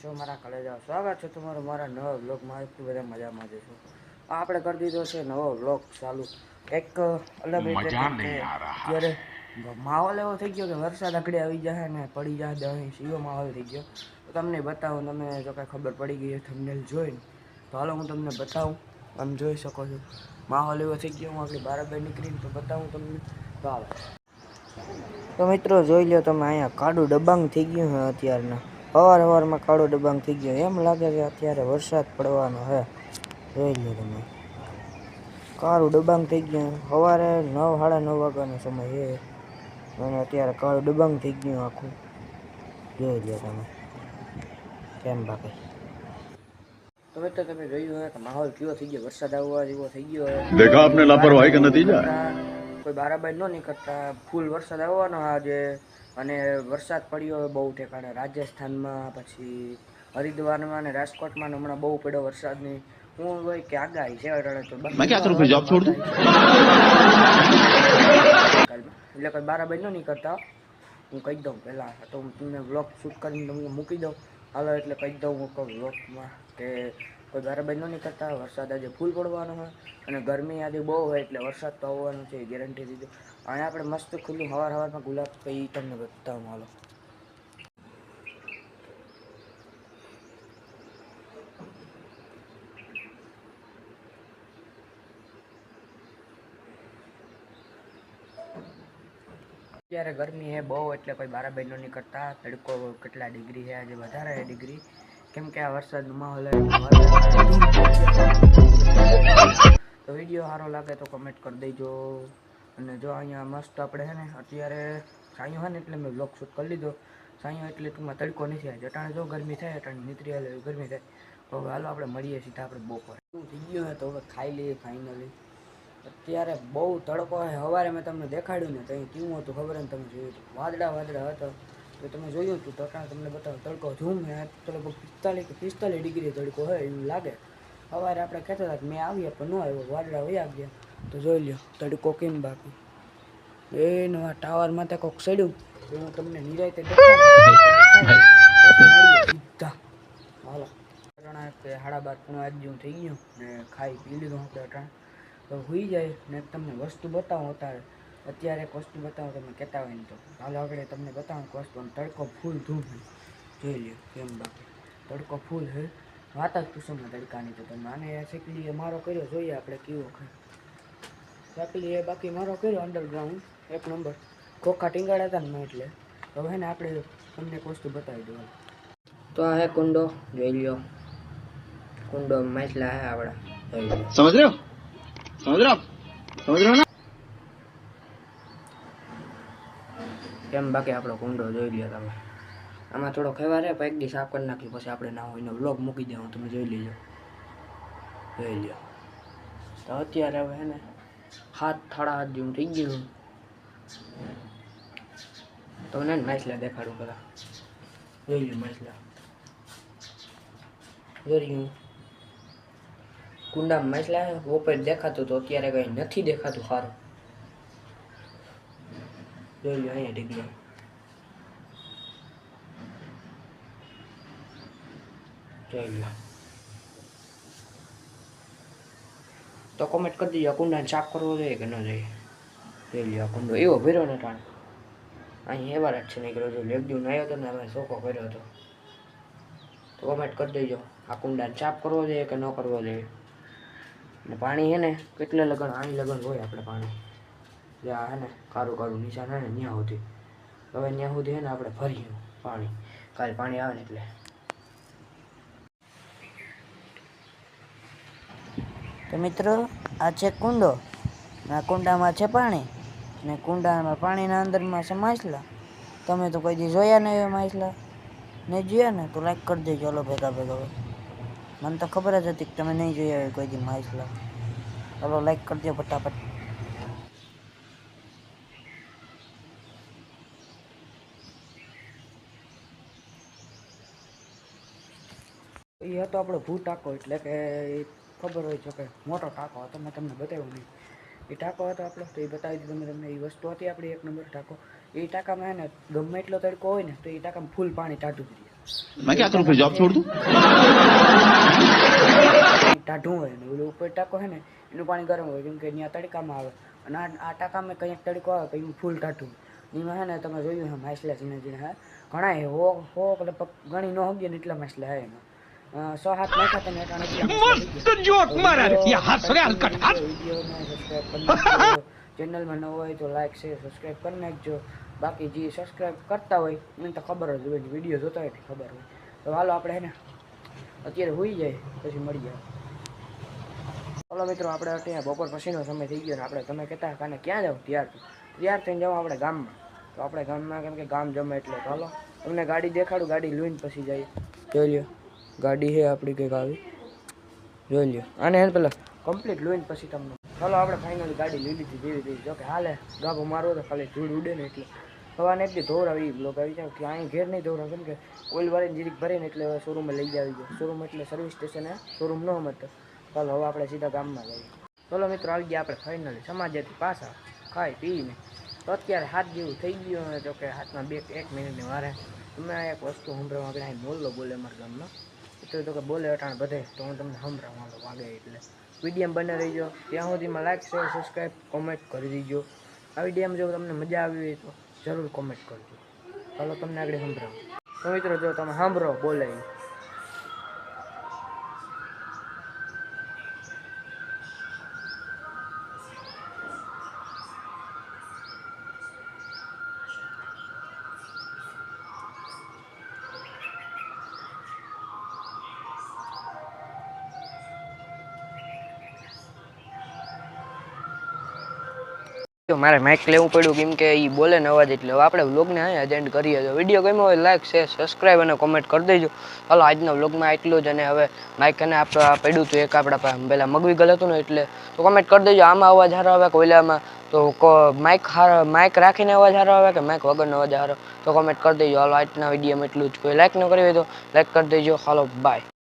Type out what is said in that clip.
છો મારા કલેજા સ્વાગત છે તમારું મારા નવા બ્લોગમાં એટલું બધા મજામાં જ છો. આપણે કરી દીધો છે નવો બ્લોગ ચાલુ. એક અલગ અત્યારે માહોલ એવો થઈ ગયો કે વરસાદ આગળ આવી જાય ને પડી જાય દહીં સીવો માહોલ થઈ ગયો. તો તમને બતાવું તમે જો કાંઈ ખબર પડી ગઈ થંબનેલ જોઈને તો હાલો હું તમને બતાવું આમ જોઈ શકો છો. માહોલ એવો થઈ ગયો હું આગળ બરાબર નીકળીને તો બતાવું તમને. તો હાલો. તો મિત્રો જોઈ લો તમે અહીંયા કાળું ડબાંગ થઈ ગયું અત્યારના. અવાર અવારમાં કાળો ડબાંગ થઈ ગયો. એમ લાગે કે અત્યારે વરસાદ પડવાનો હે જોઈ લો તમે. કાળું ડબાંગ થઈ ગયું. સવારે નવ સાડા નવ વાગ્યાનો સમય એ અને અત્યારે કાળું ડબાંગ થઈ ગયું આખું. જોઈ લો તમે. કેમ બાકી? તો તમે જોયું કે માહોલ કયો થઈ ગયો? વરસાદ આવવા જેવો થઈ ગયો દેખા આપને લાપરવાહી ન નીકળતા. ફૂલ વરસાદ આવવાનો આજે. અને વરસાદ પડ્યો બહુ ઠેકાણે. રાજસ્થાનમાં પછી હરિદ્વારમાં અને રાજકોટમાં હમણાં બહુ પડ્યો વરસાદની. હું હોય કે આગાહી છે અટાણે તો. એટલે કોઈ બારા બારાબાઈ નહીં કરતા હું. કહી દઉં પહેલાં તો હું તમને વ્લોગ શૂટ કરીને તમને મૂકી દઉં. હાલો એટલે કહી દઉં હું કહું વ્લોગમાં કે કોઈ બારાબાઈ ન નીકળતા વરસાદ આજે ફૂલ પડવાનો હોય અને ગરમી આજે બહુ હોય એટલે વરસાદ તો આવવાનો છે ગેરંટી દીધું. અહીંયા આપણે મસ્ત ખુલ્લું હવાર હવારમાં ગુલાબ કઈ તમને બતાવું, હાલો. અત્યારે ગરમી હે બહુ એટલે કોઈ બારાબાઈ ન નીકળતા, તડકો કેટલા ડિગ્રી છે આજે વધારે ડિગ્રી. કેમ કે આ વરસાદનો માહોલ તો વીડિયો સારો લાગે તો કમેન્ટ કરી દેજો. અને જો અહીંયા મસ્ત આપણે છે ને, અત્યારે સાંયો હોય ને એટલે મેં બ્લોગ શૂટ કરી લીધો. સાંયો એટલે ટૂંકમાં તડકો નથી આવ્યો. અટાણે જો ગરમી થાય, અટાણે નીતરી આવે ગરમી થાય. તો હવે હાલો આપણે મળીએ સીધા આપણે બપોરે. શું થઈ ગયું છે તો હવે ખાઈ લઈએ ફાઇનલી અત્યારે બહુ તડકો હોય સવારે મેં તમને દેખાડ્યું ને તો અહીં કેવું હતું ખબર ને તમે જોયું હતું. વાદળા વાદળા હતા. તો તમે જોયું હતું તો અટાણે તમને બતાવો, તડકો ઝૂમ હે, તો લગભગ પિસ્તાલીસ કે પિસ્તાલીસ ડિગ્રી તડકો હોય એવું લાગે. સવારે આપણે કહેતા હતા કે મેં આવ્યા પણ ન આવ્યો, વાદળા વયા ગયા. તો જોઈ લ્યો, તડકો કેમ બાકી? એ નવા ટાવર માથે કોક સડ્યું તો હું તમને નિરાયતે સીધા. હાલો. અટાણા કે સાડા બાર પૂણા આજ જેવું થઈ ગયું ને ખાઈ પી લીધું આપણે અટાણે. તો હોઈ જાય ને તમને વસ્તુ બતાવો અત્યારે. અત્યારે કોસ્ટ બતાવો, તમે કહેતા હોય ને તો. હાલો, આગળ તમને બતાવું કોસ્ટ પણ તડકો ફૂલ ધૂમ જોઈ લ્યો, કેમ બાકી તડકો ફૂલ હે વાત જ કુસુમના તડકાની તો તમે. આને શેકલી મારો કર્યો, જોઈએ આપણે કેવો ખાય શેકલી એ બાકી મારો કર્યો અંડરગ્રાઉન્ડ એક નંબર ખોખા ટીંગાડા હતા ને એટલે. હવે ને આપણે તમને કોસ્ટ બતાવી દઉં તો આ હે કુંડો, જોઈ લ્યો. કુંડો માછલા હે આપણા. સમજ રહ્યો? સમજ રહ્યો? સમજ રહ્યો કેમ બાકી આપણો કુંડો જોઈ લ્યો તમે. આમાં થોડો ખેવા રહે એક દી સાફ કરી નાખી પછી આપણે ના હોય એનો બ્લોગ મૂકી દેવાનું તમે જોઈ લેજો. જોઈ લ્યો. તો અત્યારે હવે ને, હાથ થાળા હાથ જેવું થઈ ગયું. તો ને માછલા દેખાડું પેલા. જોઈ લ્યો માછલા. જોઈ કુંડામાં માછલા ઉપર દેખાતું તો અત્યારે કંઈ નથી દેખાતું સારું. લો અહીંયા ડિગ્રી જોઈ લો. તો કોમેન્ટ કરી દીજો, કુંડાને સાફ કરવો જોઈએ કે ન જોઈએ? જોઈ લો કુંડો એવો ભર્યો ને ટાણ. અહીં એવા જ છે નીકળ્યો જો એક દિવસ આવ્યો હતો ને અમે શોખો કર્યો હતો. તો કોમેન્ટ કરી દેજો, આ કુંડાને સાફ કરવો જોઈએ કે ન કરવો જોઈએ? ને પાણી છે ને, કેટલે લગન આની લગન હોય આપણે પાણી. જ્યાં હે ને કારું કારું નિશાન હે ને ત્યાં સુધી. હવે ત્યાં સુધી હે ને આપણે ભરીએ પાણી. કાલે પાણી આવે ને એટલે. તો મિત્રો, આ છે કુંડો. આ કુંડામાં છે પાણી. ને કુંડામાં પાણીના અંદરમાં છે માછલા. તમે તો કોઈ દી જોયા નહીં એ માછલા. ને જોયા ને તો લાઈક કરી દેજો ચલો ભેગા ભેગા મને તો ખબર જ હતી કે તમે નહીં જોયા હોય કોઈ દી માછલા. ચલો લાઈક કરી દો ફટાફટ. એ હતો આપણો ભૂ ટાંકો એટલે કે ખબર હોય છે કે મોટો ટાંકો હતો મેં તમને બતાવ્યું નહીં. એ ટાંકો હતો આપણે તો એ બતાવી દીધું મેં તમને. એ વસ્તુ હતી આપણી એક નંબર ટાંકો. એ ટાંકામાં હે ને ગમે એટલો તડકો હોય ને તો એ ટાંકામાં ફૂલ પાણી ટાઢું કરીએ મેં ટાઢું હોય ને ઓલું ઉપર ટાંકો હે ને એનું પાણી ગરમ હોય કેમ કે ત્યાં તડકામાં આવે. અને આ ટાંકામાં કંઈક તડકો આવે કંઈ ફૂલ ટાઢું. એમાં હે ને તમે જોયું હે માછલા ઝીણા ઝીણા હે? ઘણા હો હો એટલે ઘણી ન હગીએ ને એટલા માછલા હે એમાં. સો હાથ નાખ્યા હતા ને એટલે ચેનલમાં ન હોય તો લાઈક શેર સબસ્ક્રાઈબ કરી નાખજો બાકી જે સબસ્ક્રાઈબ કરતા હોય એને તો ખબર જ હોય વીડિયો જોતા હોય ખબર હોય. તો હાલો આપણે હે ને અત્યારે હોઈ જાય પછી મળી જાય. ચાલો મિત્રો આપણે અત્યારે બપોર પછીનો સમય થઈ ગયો ને આપણે તમે કહેતા કાને ક્યાં જાવ? ત્યાર ત્યાર થઈને જાવ આપણે ગામમાં. તો આપણે ગામમાં કેમ કે ગામ જમે એટલે. ચાલો તમને ગાડી દેખાડું ગાડી લઈને પછી જઈએ. જોઈ લ્યો. ગાડી છે આપણી કંઈક આવી. જોઈ લ્યો. અને એને પેલા કમ્પ્લીટ લોઈને પછી તમને. ચાલો આપણે ફાઇનલ ગાડી લઈ લીધી જેવી તેવી. જોકે હાલે, ગાભો મારવો તો ખાલી ધૂળ ઉડે ને એટલે. સવારને એટલી ધોવરાવી એ બ્લોક આવી જાય. કે અહીં ઘેર નહીં ધોવરાવ કેમ કે ઓઇલ વાળીને જીરીક ભરીને એટલે શોરૂમે લઈ જાવી જોઈએ શોરૂમ એટલે સર્વિસ સ્ટેશન શોરૂમ ન સમજતો ચાલો હવે આપણે સીધા ગામમાં જઈએ. ચાલો મિત્રો, આવી ગયા આપણે ફાઇનલી સમાજેથી પાછા ખાઈ પીને. તો અત્યારે હાથ જેવું થઈ ગયું અને જો હાથમાં બે એક મિનિટની વારે. તમે એક વસ્તુ સંભળાવવા આગળ અહીં બોલો અમારા ગામમાં એટલે તો કે બોલે અટાણ બધે. તો હું તમને સંભળાવવાનો વાગે એટલે. વિડીયમ બને રહીજો. ત્યાં સુધીમાં લાઈક શેર સબસ્ક્રાઈબ કોમેન્ટ કરી દીજો. આ વિડીયોમાં જો તમને મજા આવી હોય તો જરૂર કોમેન્ટ કરજો. ચાલો તમને આગળ સંભળાવો. તો મિત્રો, જો તમે સાંભળો બોલે મારે માઇક લેવું પડ્યું કેમ કે એ બોલે ને અવાજ એટલે. આપણે વ્લોગને અહીંયા એન્ડ કરીએ તો વીડિયો ગમ્યો હોય લાઈક શેર સબસ્ક્રાઈબ અને કોમેન્ટ કરી દેજો. ચાલો આજના વ્લોગમાં એટલું જ અને હવે માઇક અને આપણે પડ્યું હતું એક આપણા પહેલાં મગવી ગયેલું હતું ને એટલે તો કોમેન્ટ કરી દેજો. આમાં અવાજ સારો આવે કોયલામાં તો માઇક હારો માઇક રાખીને અવાજ સારો આવે કે માઇક વગરનો અવાજ સારો? તો કોમેન્ટ કરી દેજો. હાલો, આજના વિડીયોમાં એટલું જ. કોઈ લાઈક ન કરી હોય તો લાઈક કરી દેજો. હાલો બાય